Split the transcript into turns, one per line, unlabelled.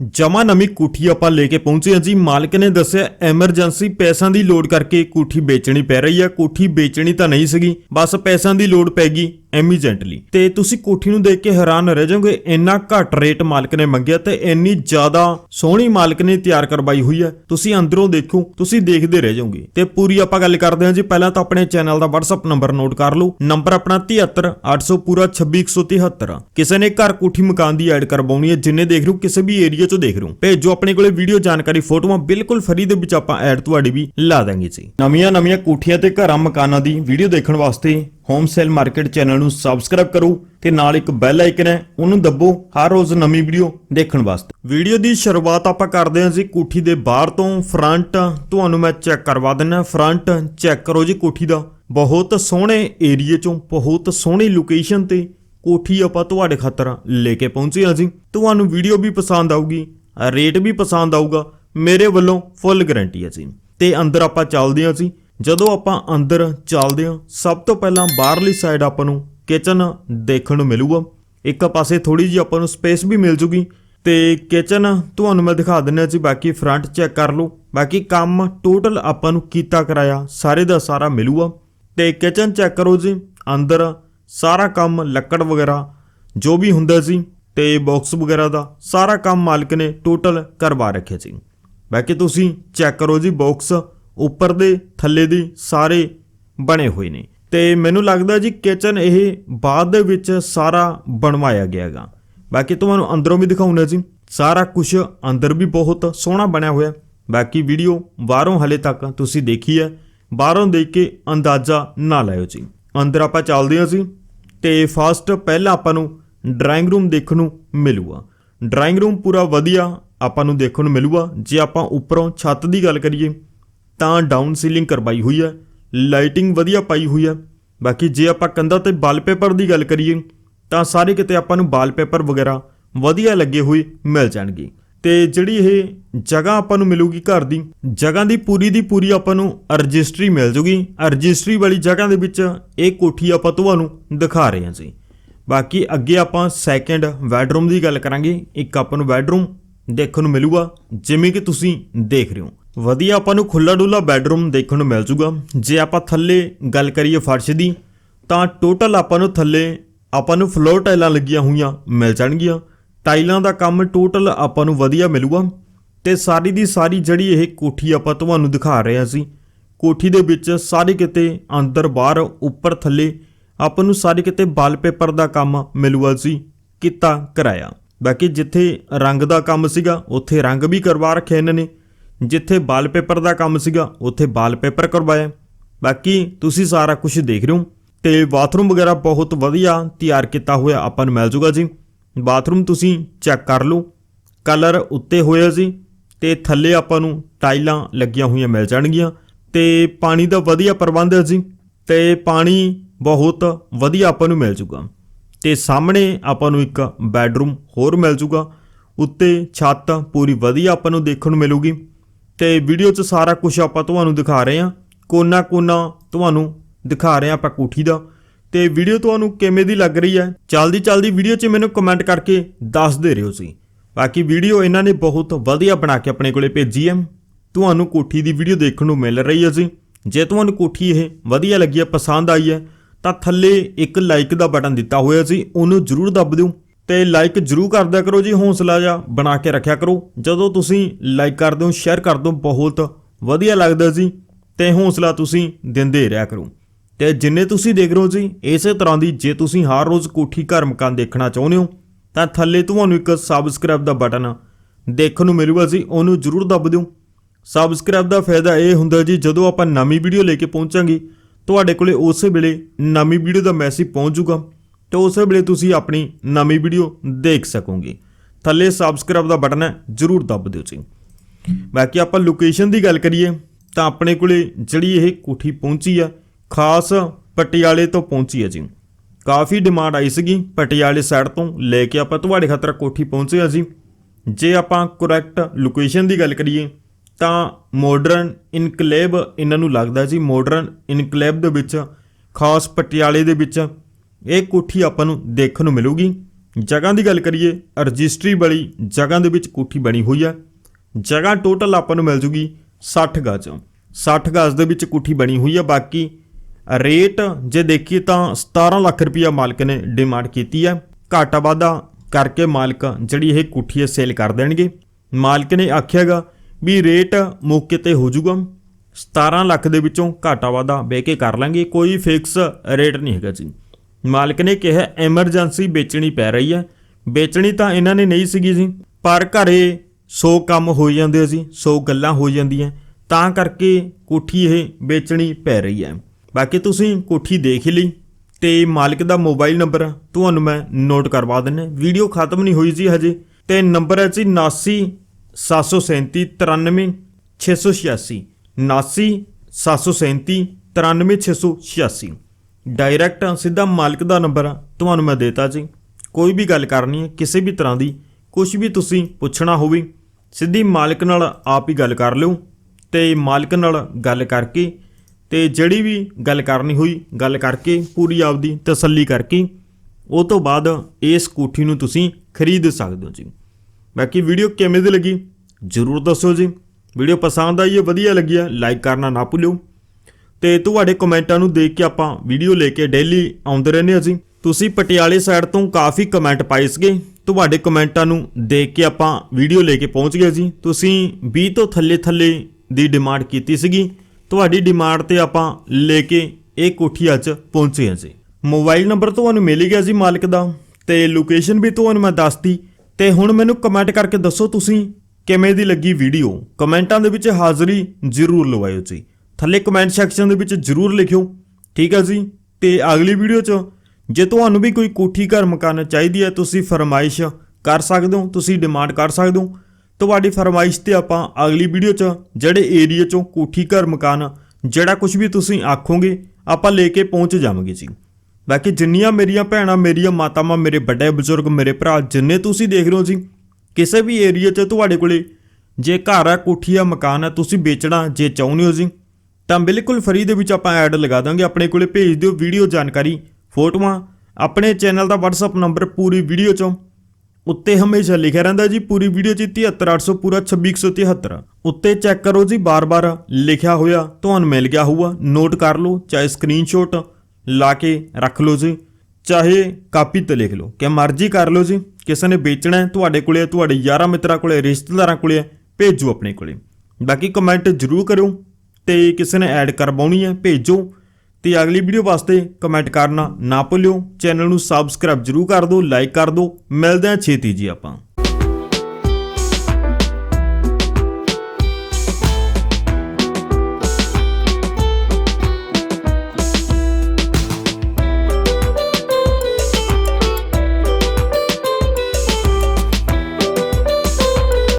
ਜਮਾ ਨਵੀਂ ਕੋਠੀ ਆਪਾਂ ਲੈ ਕੇ ਪਹੁੰਚੇ ਹਾਂ ਜੀ। ਮਾਲਕ ਨੇ ਦੱਸਿਆ ਐਮਰਜੈਂਸੀ ਪੈਸਿਆਂ ਦੀ ਲੋੜ ਕਰਕੇ ਕੋਠੀ ਵੇਚਣੀ ਪੈ ਰਹੀ ਹੈ ਕੋਠੀ ਵੇਚਣੀ ਤਾਂ ਨਹੀਂ ਸੀਗੀ, ਬਸ ਪੈਸਿਆਂ ਦੀ ਲੋੜ ਪੈ ਗਈ ਐਮੀਜੈਂਟਲੀ ਤੇ ਤੁਸੀਂ ਕੋਠੀ ਨੂੰ ਦੇਖ ਕੇ ਹੈਰਾਨ ਰਹਿ ਜਾਓਗੇ, ਇੰਨਾ ਘੱਟ ਰੇਟ ਮਾਲਕ ਨੇ ਮੰਗਿਆ ਤੇ ਇੰਨੀ ਜ਼ਿਆਦਾ ਸੋਹਣੀ ਮਾਲਕ ਨੇ ਤਿਆਰ ਕਰਵਾਈ ਹੋਈ ਹੈ ਤੁਸੀਂ ਅੰਦਰੋਂ ਦੇਖੋ, ਤੁਸੀਂ ਦੇਖਦੇ ਰਹਿ ਜਾਓਗੇ। ਤੇ ਪੂਰੀ ਆਪਾਂ ਗੱਲ ਕਰਦੇ ਹਾਂ ਜੀ, ਪਹਿਲਾਂ ਤਾਂ ਆਪਣੇ ਚੈਨਲ ਦਾ WhatsApp ਨੰਬਰ ਨੋਟ ਕਰ ਲਓ। ਨੰਬਰ ਆਪਣਾ 73800 ਪੂਰਾ 26173 ਕਿਸੇ ਨੇ ਘਰ ਕੋਠੀ ਮਕਾਨ ਦੀ ਐਡ ਕਰਵਾਉਣੀ ਹੈ, ਜਿੰਨੇ ਦੇਖ ਰਹੇ ਹੋ, ਕਿਸੇ ਵੀ ਏਰੀਆ ਚੋਂ ਦੇਖ ਰਹੇ ਹੋ। ਭੇਜੋ ਆਪਣੇ ਕੋਲੇ ਵੀਡੀਓ ਜਾਣਕਾਰੀ, ਫੋਟੋਆਂ ਬਿਲਕੁਲ ਫਰੀ ਦੇ ਵਿੱਚ ਆਪਾਂ ਐਡ ਤੁਹਾਡੀ ਵੀ ਲਾ ਦਾਂਗੇ ਜੀ। ਨਵੀਆਂ ਨਵੀਆਂ ਕੋਠੀਆਂ ਤੇ ਘਰਾਂ ਮਕਾਨਾਂ ਦੀ ਵੀਡੀਓ ਦੇਖਣ ਵਾਸਤੇ ਹੋਮ ਸੇਲ ਮਾਰਕੀਟ ਚੈਨਲ ਨੂੰ ਸਬਸਕ੍ਰਾਈਬ ਕਰੋ ਤੇ ਨਾਲ ਇੱਕ ਬੈਲ ਆਈਕਨ ਹੈ, ਉਹਨੂੰ ਦੱਬੋ ਹਰ ਰੋਜ਼ ਨਵੀਂ ਵੀਡੀਓ ਦੇਖਣ ਵਾਸਤੇ। ਵੀਡੀਓ ਦੀ ਸ਼ੁਰੂਆਤ ਆਪਾਂ ਕਰਦੇ ਹਾਂ ਜੀ ਕੋਠੀ ਦੇ ਬਾਹਰ ਤੋਂ ਫਰੰਟ ਤੁਹਾਨੂੰ ਮੈਂ ਚੈੱਕ ਕਰਵਾ ਦਿੰਨਾ ਫਰੰਟ ਚੈੱਕ ਕਰੋ ਜੀ ਕੋਠੀ ਦਾ। ਬਹੁਤ ਸੋਹਣੇ ਏਰੀਏ ਚੋਂ, ਬਹੁਤ ਸੋਹਣੀ ਲੋਕੇਸ਼ਨ ਤੇ ਕੋਠੀ ਆਪਾਂ ਤੁਹਾਡੇ ਖਾਤਰ ਲੈ ਕੇ ਪਹੁੰਚੇ ਹਾਂ ਜੀ। ਤੁਹਾਨੂੰ ਵੀਡੀਓ ਵੀ ਪਸੰਦ ਆਊਗੀ ਰੇਟ ਵੀ ਪਸੰਦ ਆਊਗਾ, ਮੇਰੇ ਵੱਲੋਂ ਫੁੱਲ ਗਾਰੰਟੀ ਹੈ ਜੀ। ਤੇ ਅੰਦਰ ਆਪਾਂ ਚੱਲਦੇ ਹਾਂ ਜੀ। ਜਦੋਂ ਆਪਾਂ ਅੰਦਰ ਚੱਲਦੇ ਹਾਂ, ਸਭ ਤੋਂ ਪਹਿਲਾਂ ਬਾਹਰਲੀ ਸਾਈਡ ਆਪਾਂ ਨੂੰ ਕਿਚਨ ਦੇਖਣ ਨੂੰ ਮਿਲੂਗਾ। ਇੱਕ ਪਾਸੇ ਥੋੜੀ ਜਿਹੀ ਆਪਾਂ ਨੂੰ ਸਪੇਸ ਵੀ ਮਿਲ ਜੂਗੀ। ਤੇ ਕਿਚਨ ਤੁਹਾਨੂੰ ਮੈਂ ਦਿਖਾ ਦਿੰਦਾ ਜੀ, ਬਾਕੀ ਫਰੰਟ ਚੈੱਕ ਕਰ ਲਓ। ਬਾਕੀ ਕੰਮ ਟੋਟਲ ਆਪਾਂ ਨੂੰ ਕੀਤਾ ਕਰਾਇਆ, ਸਾਰੇ ਦਾ ਸਾਰਾ ਮਿਲੂਗਾ। ਤੇ ਕਿਚਨ ਚੈੱਕ ਕਰੋ ਜੀ, ਅੰਦਰ ਸਾਰਾ ਕੰਮ ਲੱਕੜ ਵਗੈਰਾ ਜੋ ਵੀ ਹੁੰਦਾ ਸੀ ਤੇ ਬਾਕਸ ਵਗੈਰਾ ਦਾ, ਸਾਰਾ ਕੰਮ ਮਾਲਕ ਨੇ ਟੋਟਲ ਕਰਵਾ ਰੱਖਿਆ ਸੀ। ਬਾਕੀ ਤੁਸੀਂ ਚੈੱਕ ਕਰੋ ਜੀ ਬਾਕਸ ਉੱਪਰ ਦੇ, ਥੱਲੇ ਦੀ ਸਾਰੇ ਬਣੇ ਹੋਏ ਨੇ। ਤੇ ਮੈਨੂੰ ਲੱਗਦਾ ਜੀ ਕਿਚਨ ਇਹ ਬਾਅਦ ਦੇ ਵਿੱਚ ਸਾਰਾ ਬਣਵਾਇਆ ਗਿਆ ਹੈਗਾ ਬਾਕੀ ਤੁਹਾਨੂੰ ਅੰਦਰੋਂ ਵੀ ਦਿਖਾਉਣਾ ਜੀ। ਸਾਰਾ ਕੁਝ ਅੰਦਰ ਵੀ ਬਹੁਤ ਸੋਹਣਾ ਬਣਿਆ ਹੋਇਆ। ਬਾਕੀ ਵੀਡੀਓ ਬਾਹਰੋਂ ਹਲੇ ਤੱਕ ਤੁਸੀਂ ਦੇਖੀ ਹੈ। ਬਾਹਰੋਂ ਦੇਖ ਕੇ ਅੰਦਾਜ਼ਾ ਨਾ ਲਾਇਓ ਜੀ। ਅੰਦਰ ਆਪਾਂ ਚੱਲਦੇ ਹਾਂ ਜੀ ਤੇ ਫਸਟ ਪਹਿਲਾਂ ਆਪਾਂ ਨੂੰ ਡਰਾਇੰਗ ਰੂਮ ਦੇਖਣ ਨੂੰ ਮਿਲੂਗਾ। ਡਰਾਇੰਗ ਰੂਮ ਪੂਰਾ ਵਧੀਆ ਆਪਾਂ ਨੂੰ ਦੇਖਣ ਨੂੰ ਮਿਲੂਗਾ। ਜੇ ਆਪਾਂ ਉੱਪਰੋਂ ਛੱਤ ਦੀ ਗੱਲ ਕਰੀਏ, ਤਾਂ ਡਾਊਨ ਸੀਲਿੰਗ ਕਰਵਾਈ ਹੋਈ ਹੈ ਲਾਈਟਿੰਗ ਵਧੀਆ ਪਾਈ ਹੋਈ ਹੈ। ਬਾਕੀ ਜੇ ਆਪਾਂ ਕੰਧਾਂ ਤੇ ਵਾਲਪੇਪਰ ਦੀ ਗੱਲ ਕਰੀਏ, ਤਾਂ ਸਾਰੇ ਕਿਤੇ ਆਪਾਂ ਨੂੰ ਵਾਲਪੇਪਰ ਵਗੈਰਾ ਵਧੀਆ ਲੱਗੇ ਹੋਏ ਮਿਲ ਜਾਣਗੇ। ਤੇ ਜਿਹੜੀ ਇਹ ਜਗ੍ਹਾ ਆਪਾਂ ਨੂੰ ਮਿਲੂਗੀ ਘਰ ਦੀ, ਜਗ੍ਹਾ ਦੀ ਪੂਰੀ ਦੀ ਪੂਰੀ ਆਪਾਂ ਨੂੰ ਰਜਿਸਟਰੀ ਮਿਲ ਜੂਗੀ। ਰਜਿਸਟਰੀ ਵਾਲੀ ਜਗ੍ਹਾ ਦੇ ਵਿੱਚ ਇਹ ਕੋਠੀ ਆਪਾਂ ਤੁਹਾਨੂੰ ਦਿਖਾ ਰਹੇ ਹਾਂ ਜੀ। ਬਾਕੀ ਅੱਗੇ ਆਪਾਂ ਸੈਕੰਡ ਬੈਡਰੂਮ ਦੀ ਗੱਲ ਕਰਾਂਗੇ। ਇੱਕ ਆਪਾਂ ਨੂੰ ਬੈਡਰੂਮ ਦੇਖਣ ਨੂੰ ਮਿਲੂਗਾ, ਜਿਵੇਂ ਕਿ ਤੁਸੀਂ ਦੇਖ ਰਹੇ ਹੋ। ਵਧੀਆ ਆਪਾਂ ਨੂੰ ਖੁੱਲਾ ਡੁੱਲਾ ਬੈਡਰੂਮ ਦੇਖਣ ਨੂੰ ਮਿਲ ਜੂਗਾ। ਜੇ ਆਪਾਂ ਥੱਲੇ ਗੱਲ ਕਰੀਏ ਫਰਸ਼ ਦੀ, ਤਾਂ ਟੋਟਲ ਆਪਾਂ ਨੂੰ ਥੱਲੇ ਆਪਾਂ ਨੂੰ ਫਲੋਰ ਟਾਈਲਾਂ ਲੱਗੀਆਂ ਹੋਈਆਂ ਮਿਲ ਜਾਣਗੀਆਂ। ਟਾਈਲਾਂ ਦਾ ਕੰਮ ਟੋਟਲ ਆਪਾਂ ਨੂੰ ਵਧੀਆ ਮਿਲੂਗਾ ਤੇ ਸਾਰੀ ਦੀ ਸਾਰੀ ਜਿਹੜੀ ਇਹ ਕੋਠੀ ਆਪਾਂ ਤੁਹਾਨੂੰ ਦਿਖਾ ਰਹੇ ਹਾਂ ਸੀ, ਕੋਠੀ ਦੇ ਵਿੱਚ ਸਾਰੇ ਕਿਤੇ ਅੰਦਰ ਬਾਹਰ ਉੱਪਰ ਥੱਲੇ ਆਪਾਂ ਨੂੰ ਸਾਰੇ ਕਿਤੇ ਵਾਲਪੇਪਰ ਦਾ ਕੰਮ ਮਿਲੂਗਾ ਸੀ, ਕੀਤਾ ਕਰਾਇਆ। ਬਾਕੀ ਜਿੱਥੇ ਰੰਗ ਦਾ ਕੰਮ ਸੀਗਾ, ਉੱਥੇ ਰੰਗ ਵੀ ਕਰਵਾ ਰੱਖਿਆ ਇਹਨਾਂ ਨੇ। ਜਿੱਥੇ ਵਾਲਪੇਪਰ ਦਾ ਕੰਮ ਸੀਗਾ, ਉੱਥੇ ਵਾਲਪੇਪਰ ਕਰਵਾਇਆ। ਬਾਕੀ ਤੁਸੀਂ ਸਾਰਾ ਕੁਝ ਦੇਖ ਰਹੇ ਹੋ ਤੇ ਬਾਥਰੂਮ ਵਗੈਰਾ ਬਹੁਤ ਵਧੀਆ ਤਿਆਰ ਕੀਤਾ ਹੋਇਆ ਆਪਾਂ ਨੂੰ ਮਿਲ ਜੂਗਾ ਜੀ। ਬਾਥਰੂਮ ਤੁਸੀਂ ਚੈੱਕ ਕਰ ਲਓ। ਕਲਰ ਉੱਤੇ ਹੋਇਆ ਸੀ ਤੇ ਥੱਲੇ ਆਪਾਂ ਨੂੰ ਟਾਈਲਾਂ ਲੱਗੀਆਂ ਹੋਈਆਂ ਮਿਲ ਜਾਣਗੀਆਂ ਤੇ ਪਾਣੀ ਦਾ ਵਧੀਆ ਪ੍ਰਬੰਧ ਹੈ ਜੀ ਤੇ ਪਾਣੀ ਬਹੁਤ ਵਧੀਆ ਆਪਾਂ ਨੂੰ ਮਿਲ ਜੂਗਾ। ਤੇ ਸਾਹਮਣੇ ਆਪਾਂ ਨੂੰ ਇੱਕ ਬੈੱਡਰੂਮ ਹੋਰ ਮਿਲ ਜੂਗਾ। ਉੱਤੇ ਛੱਤ ਪੂਰੀ ਵਧੀਆ ਆਪਾਂ ਨੂੰ ਦੇਖਣ ਨੂੰ ਮਿਲੂਗੀ। ਤੇ ਵੀਡੀਓ 'ਚ ਸਾਰਾ ਕੁਝ ਆਪਾਂ ਤੁਹਾਨੂੰ ਦਿਖਾ ਰਹੇ ਹਾਂ। ਕੋਨਾ ਕੋਨਾ ਤੁਹਾਨੂੰ ਦਿਖਾ ਰਹੇ ਹਾਂ ਆਪਾਂ ਕੋਠੀ ਦਾ। ਤੇ ਵੀਡੀਓ ਤੁਹਾਨੂੰ ਕਿਵੇਂ ਦੀ ਲੱਗ ਰਹੀ ਹੈ, ਚਲਦੀ ਚਲਦੀ ਵੀਡੀਓ 'ਚ ਮੈਨੂੰ ਕਮੈਂਟ ਕਰਕੇ ਦੱਸ ਦੇ ਰਿਓ ਸੀ ਬਾਕੀ ਵੀਡੀਓ ਇਹਨਾਂ ਨੇ ਬਹੁਤ ਵਧੀਆ ਬਣਾ ਕੇ ਆਪਣੇ ਕੋਲੇ ਭੇਜੀ ਹੈ। ਤੁਹਾਨੂੰ ਕੋਠੀ ਦੀ ਵੀਡੀਓ ਦੇਖਣ ਨੂੰ ਮਿਲ ਰਹੀ ਹੈ ਜੀ। ਜੇ ਤੁਹਾਨੂੰ ਕੋਠੀ ਇਹ ਵਧੀਆ ਲੱਗੀ ਹੈ, ਪਸੰਦ ਆਈ ਹੈ, ਤਾਂ ਥੱਲੇ ਇੱਕ ਲਾਈਕ ਦਾ ਬਟਨ ਦਿੱਤਾ ਹੋਇਆ ਸੀ, ਉਹਨੂੰ ਜਰੂਰ ਦੱਬ ਦਿਓ ਤੇ ਲਾਈਕ ਜਰੂਰ ਕਰਦਿਆ ਕਰੋ ਜੀ, ਹੌਸਲਾ ਜਾ ਬਣਾ ਕੇ ਰੱਖਿਆ ਕਰੋ। ਜਦੋਂ ਤੁਸੀਂ ਲਾਈਕ ਕਰਦੇ ਹੋ ਸ਼ੇਅਰ ਕਰਦੇ ਹੋ, ਬਹੁਤ ਵਧੀਆ ਲੱਗਦਾ ਜੀ ਤੇ ਹੌਸਲਾ ਤੁਸੀਂ ਦਿੰਦੇ ਰਿਹਾ ਕਰੋ। ਤੇ ਜਿੰਨੇ ਤੁਸੀਂ ਦੇਖ ਰਹੇ ਹੋ ਜੀ, ਇਸੇ ਤਰ੍ਹਾਂ ਦੀ ਜੇ ਤੁਸੀਂ ਹਰ ਰੋਜ਼ ਕੋਠੀ ਘਰ ਮਕਾਨ ਦੇਖਣਾ ਚਾਹੁੰਦੇ ਹੋ, ਤਾਂ ਥੱਲੇ ਤੁਹਾਨੂੰ ਇੱਕ ਸਬਸਕ੍ਰਾਈਬ ਦਾ ਬਟਨ ਦੇਖਣ ਨੂੰ ਮਿਲੂਗਾ ਜੀ, ਉਹਨੂੰ ਜਰੂਰ ਦੱਬ ਦਿਓ। ਸਬਸਕ੍ਰਾਈਬ ਦਾ ਫਾਇਦਾ ਇਹ ਹੁੰਦਾ ਜੀ, ਜਦੋਂ ਆਪਾਂ ਨਵੀਂ ਵੀਡੀਓ ਲੈ ਕੇ ਪਹੁੰਚਾਂਗੇ, ਤੁਹਾਡੇ ਕੋਲੇ ਉਸੇ ਵੇਲੇ ਨਵੀਂ ਵੀਡੀਓ ਦਾ ਮੈਸੇਜ ਪਹੁੰਚ ਜਾਊਗਾ ਤੇ ਉਸੇ ਵੇਲੇ ਤੁਸੀਂ ਆਪਣੀ ਨਵੀਂ ਵੀਡੀਓ ਦੇਖ ਸਕੋਗੇ। ਥੱਲੇ ਸਬਸਕ੍ਰਾਈਬ ਦਾ ਬਟਨ ਹੈ ਜਰੂਰ ਦੱਬ ਦਿਓ ਜੀ। ਬਾਕੀ ਆਪਾਂ ਲੋਕੇਸ਼ਨ ਦੀ ਗੱਲ ਕਰੀਏ, ਤਾਂ ਆਪਣੇ ਕੋਲੇ ਜਿਹੜੀ ਇਹ ਕੋਠੀ ਪਹੁੰਚੀ ਆ ਖਾਸ ਪਟਿਆਲੇ ਤੋਂ ਪਹੁੰਚੀ ਹੈ ਜੀ। ਕਾਫੀ ਡਿਮਾਂਡ ਆਈ ਸੀਗੀ, ਪਟਿਆਲੇ ਸਾਈਡ ਤੋਂ ਲੈ ਕੇ ਆਪਾਂ ਤੁਹਾਡੇ ਖਾਤਰ ਕੋਠੀ ਪਹੁੰਚੇ ਆ ਜੀ। ਜੇ ਆਪਾਂ ਕਰੈਕਟ ਲੋਕੇਸ਼ਨ ਦੀ ਗੱਲ ਕਰੀਏ, ਤਾਂ ਮਾਡਰਨ ਇਨਕਲੇਬ ਇਹਨਾਂ ਨੂੰ ਲੱਗਦਾ ਜੀ ਮਾਡਰਨ ਇਨਕਲੇਬ ਦੇ ਵਿੱਚ, ਖਾਸ ਪਟਿਆਲੇ ਦੇ ਵਿੱਚ ਇਹ ਕੋਠੀ ਆਪਾਂ ਨੂੰ ਦੇਖਣ ਨੂੰ ਮਿਲੂਗੀ। ਜਗ੍ਹਾ ਦੀ ਗੱਲ ਕਰੀਏ, ਰਜਿਸਟਰੀ ਵਾਲੀ ਜਗ੍ਹਾ ਦੇ ਵਿੱਚ ਕੋਠੀ ਬਣੀ ਹੋਈ ਆ ਜਗ੍ਹਾ ਟੋਟਲ ਆਪਾਂ ਨੂੰ ਮਿਲ ਜੂਗੀ 60 ਗਜ਼। 60 ਗਜ਼ ਦੇ ਵਿੱਚ ਕੋਠੀ ਬਣੀ ਹੋਈ ਆ ਬਾਕੀ ਰੇਟ ਜੇ ਦੇਖੀਏ ਤਾਂ 17 ਲੱਖ ਰੁਪਇਆ ਮਾਲਕ ਨੇ ਡਿਮਾਂਡ ਕੀਤੀ ਹੈ। ਘਾਟਾ ਵਾਧਾ ਕਰਕੇ ਮਾਲਕ ਜਿਹੜੀ ਇਹ ਕੋਠੀ ਸੇਲ ਕਰ ਦੇਣਗੇ। ਮਾਲਕ ਨੇ ਆਖਿਆਗਾ ਵੀ ਰੇਟ ਮੌਕੇ ਤੇ ਹੋ ਜਾਊਗਾ। 17 ਲੱਖ ਦੇ ਵਿੱਚੋਂ ਘਾਟਾ ਵਾਧਾ ਬਹਿ ਕੇ ਕਰ ਲਾਂਗੇ, ਕੋਈ ਫਿਕਸ ਰੇਟ ਨਹੀਂ ਹੈਗਾ ਜੀ। ਮਾਲਕ ਨੇ ਕਿਹਾ ਐਮਰਜੈਂਸੀ ਵੇਚਣੀ ਪੈ ਰਹੀ ਹੈ। ਵੇਚਣੀ ਤਾਂ ਇਹਨਾਂ ਨੇ ਨਹੀਂ ਸੀਗੀ ਜੀ, ਪਰ ਘਰੇ 100 ਕੰਮ ਹੋ ਜਾਂਦੇ ਸੀ ਜੀ 100 ਗੱਲਾਂ ਹੋ ਜਾਂਦੀਆਂ। ਤਾਂ ਕਰਕੇ ਕੋਠੀ ਇਹ ਵੇਚਣੀ ਪੈ ਰਹੀ ਹੈ। ਬਾਕੀ ਤੁਸੀਂ ਕੋਠੀ ਦੇਖ ਹੀ ਲਈ ਤੇ ਮਾਲਕ ਦਾ ਮੋਬਾਈਲ ਨੰਬਰ ਤੁਹਾਨੂੰ ਮੈਂ ਨੋਟ ਕਰਵਾ ਦਿੰਨਾ ਵੀਡੀਓ ਖਤਮ ਨਹੀਂ ਹੋਈ ਜੀ ਹਜੇ ਤੇ ਨੰਬਰ ਹੈ ਜੀ 79 737 93 686 79 737 93 686 ਡਾਇਰੈਕਟ ਸਿੱਧਾ ਮਾਲਕ ਦਾ ਨੰਬਰ ਤੁਹਾਨੂੰ ਮੈਂ ਦੇਤਾ ਜੀ। ਕੋਈ ਵੀ ਗੱਲ ਕਰਨੀ ਹੈ, ਕਿਸੇ ਵੀ ਤਰ੍ਹਾਂ ਦੀ ਕੁਝ ਵੀ ਤੁਸੀਂ ਪੁੱਛਣਾ ਹੋਵੇ, ਸਿੱਧੀ ਮਾਲਕ ਨਾਲ ਆਪ ਹੀ ਗੱਲ ਕਰ ਲਿਓ ਤੇ ਮਾਲਕ ਨਾਲ ਗੱਲ ਕਰਕੇ ਤੇ ਜਿਹੜੀ ਵੀ ਗੱਲ ਕਰਨੀ ਹੋਈ, ਗੱਲ ਕਰਕੇ, ਪੂਰੀ ਆਪਦੀ ਤਸੱਲੀ ਕਰਕੇ, ਉਹ ਤੋਂ ਬਾਅਦ ਇਸ ਕੋਠੀ ਨੂੰ ਤੁਸੀਂ ਖਰੀਦ ਸਕਦੇ ਹੋ ਜੀ। ਬਾਕੀ ਵੀਡੀਓ ਕਿਵੇਂ ਦੀ ਲੱਗੀ, ਜਰੂਰ ਦੱਸੋ ਜੀ। ਵੀਡੀਓ ਪਸੰਦ ਆਈ ਹੈ, ਵਧੀਆ ਲੱਗੀ ਹੈ, ਲਾਈਕ ਕਰਨਾ ਨਾ ਭੁੱਲਿਓ। ਤੇ ਤੁਹਾਡੇ ਕਮੈਂਟਾਂ ਨੂੰ ਦੇਖ ਕੇ ਆਪਾਂ ਵੀਡੀਓ ਲੈ ਕੇ ਡੇਲੀ ਆਉਂਦੇ ਰਹਿੰਦੇ ਹਾਂ ਜੀ। ਤੁਸੀਂ ਪਟਿਆਲੇ ਸਾਈਡ ਤੋਂ ਕਾਫੀ ਕਮੈਂਟ ਪਾਏ ਸੀਗੇ, ਤੁਹਾਡੇ ਕਮੈਂਟਾਂ ਨੂੰ ਦੇਖ ਕੇ ਆਪਾਂ ਵੀਡੀਓ ਲੈ ਕੇ ਪਹੁੰਚ ਗਏ ਜੀ। ਤੁਸੀਂ 20 ਤੋਂ ਥੱਲੇ ਥੱਲੇ ਦੀ ਡਿਮਾਂਡ ਕੀਤੀ ਸੀਗੀ। ਤੁਹਾਡੀ ਡਿਮਾਂਡ ਤੇ ਆਪਾਂ ਲੈ ਕੇ ਇਹ ਕੋਠੀ ਅੱਜ ਪਹੁੰਚੇ ਹਾਂ ਜੀ। ਮੋਬਾਈਲ ਨੰਬਰ ਤੁਹਾਨੂੰ ਮਿਲ ਗਿਆ ਜੀ ਮਾਲਕ ਦਾ ਤੇ ਲੋਕੇਸ਼ਨ ਵੀ ਤੁਹਾਨੂੰ ਮੈਂ ਦੱਸਤੀ। ਤੇ ਹੁਣ ਮੈਨੂੰ ਕਮੈਂਟ ਕਰਕੇ ਦੱਸੋ ਤੁਸੀਂ ਕਿਵੇਂ ਦੀ ਲੱਗੀ ਵੀਡੀਓ ਕਮੈਂਟਾਂ ਦੇ ਵਿੱਚ ਹਾਜ਼ਰੀ ਜ਼ਰੂਰ ਲਵਾਇਓ ਜੀ। ਥੱਲੇ ਕਮੈਂਟ ਸੈਕਸ਼ਨ ਦੇ ਵਿੱਚ ਜ਼ਰੂਰ ਲਿਖਿਓ। ਠੀਕ ਹੈ ਜੀ? ਤੇ ਅਗਲੀ ਵੀਡੀਓ 'ਚ ਜੇ ਤੁਹਾਨੂੰ ਵੀ ਕੋਈ ਕੋਠੀ ਘਰ ਮਕਾਨ ਚਾਹੀਦੀ ਹੈ, ਤੁਸੀਂ ਫਰਮਾਇਸ਼ ਕਰ ਸਕਦੇ ਹੋ, ਤੁਸੀਂ ਡਿਮਾਂਡ ਕਰ ਸਕਦੇ ਹੋ। ਤੁਹਾਡੀ ਫਰਮਾਇਸ਼ ਤੇ ਆਪਾਂ ਅਗਲੀ ਵੀਡੀਓ 'ਚ, ਜਿਹੜੇ ਏਰੀਆ 'ਚੋਂ ਕੋਠੀ, ਘਰ, ਮਕਾਨ, ਜਿਹੜਾ ਕੁਝ ਵੀ ਤੁਸੀਂ ਆਖੋਗੇ, ਆਪਾਂ ਲੈ ਕੇ ਪਹੁੰਚ ਜਾਵਾਂਗੇ ਜੀ। ਬਾਕੀ ਜਿੰਨੀਆਂ ਮੇਰੀਆਂ ਭੈਣਾਂ, ਮੇਰੀਆਂ ਮਾਤਾਵਾਂ, ਮੇਰੇ ਵੱਡੇ ਬਜ਼ੁਰਗ, ਮੇਰੇ ਭਰਾ, ਜਿੰਨੇ ਤੁਸੀਂ ਦੇਖ ਰਹੇ ਹੋ ਜੀ, ਕਿਸੇ ਵੀ ਏਰੀਆ 'ਚ ਤੁਹਾਡੇ ਕੋਲੇ ਜੇ ਘਰ ਆ, ਕੋਠੀ ਆ, ਮਕਾਨ ਆ, ਤੁਸੀਂ ਵੇਚਣਾ, ਜੇ ਚਾਹੁੰਦੇ ਹੋ ਜੀ, ਤਾਂ ਬਿਲਕੁਲ ਫਰੀ ਦੇ ਵਿੱਚ ਆਪਾਂ ਐਡ ਲਗਾ ਦਾਂਗੇ। ਆਪਣੇ ਕੋਲੇ ਭੇਜ ਦਿਓ ਵੀਡੀਓ ਜਾਣਕਾਰੀ, ਫੋਟੋਆਂ, ਆਪਣੇ ਚੈਨਲ ਦਾ WhatsApp ਨੰਬਰ ਪੂਰੀ ਵੀਡੀਓ 'ਚੋਂ। ਉੱਤੇ ਹਮੇਸ਼ਾ ਲਿਖਿਆ ਰਹਿੰਦਾ ਜੀ ਪੂਰੀ ਵੀਡੀਓ 'ਚ 73800 ਪੂਰਾ 26173 ਉੱਤੇ ਚੈੱਕ ਕਰੋ ਜੀ ਬਾਰ-ਬਾਰ ਲਿਖਿਆ ਹੋਇਆ ਤੁਹਾਨੂੰ ਮਿਲ ਗਿਆ ਹੋਊਗਾ। ਨੋਟ ਕਰ ਲਓ ਚਾਹੇ ਸਕਰੀਨਸ਼ਾਟ ਲਾ ਕੇ ਰੱਖ ਲਓ ਜੀ ਚਾਹੇ ਕਾਪੀ ਤੇ ਲਿਖ ਲਓ। ਕਿ ਮਰਜ਼ੀ ਕਰ ਲਓ ਜੀ ਕਿਸੇ ਨੇ ਵੇਚਣਾ ਹੈ ਤੁਹਾਡੇ ਕੋਲੇ ਹੈ, ਤੁਹਾਡੇ ਯਾਰਾਂ ਮਿੱਤਰਾਂ ਕੋਲੇ ਰਿਸ਼ਤੇਦਾਰਾਂ ਕੋਲੇ ਹੈ, ਭੇਜੋ ਆਪਣੇ ਕੋਲੇ। ਬਾਕੀ ਕਮੈਂਟ ਜ਼ਰੂਰ ਕਰਿਓ ਤੇ ਕਿਸੇ ਨੇ ਐਡ ਕਰਵਾਉਣੀ ਹੈ ਭੇਜੋ। ਤੇ ਅਗਲੀ ਵੀਡੀਓ ਵਾਸਤੇ ਕਮੈਂਟ ਕਰਨਾ ਨਾ ਭੁੱਲਿਓ। ਚੈਨਲ ਨੂੰ ਸਬਸਕ੍ਰਾਈਬ ਜ਼ਰੂਰ ਕਰ ਦਿਓ ਲਾਈਕ ਕਰ ਦਿਓ। ਮਿਲਦੇ ਹਾਂ ਛੇਤੀ ਜੀ ਆਪਾਂ।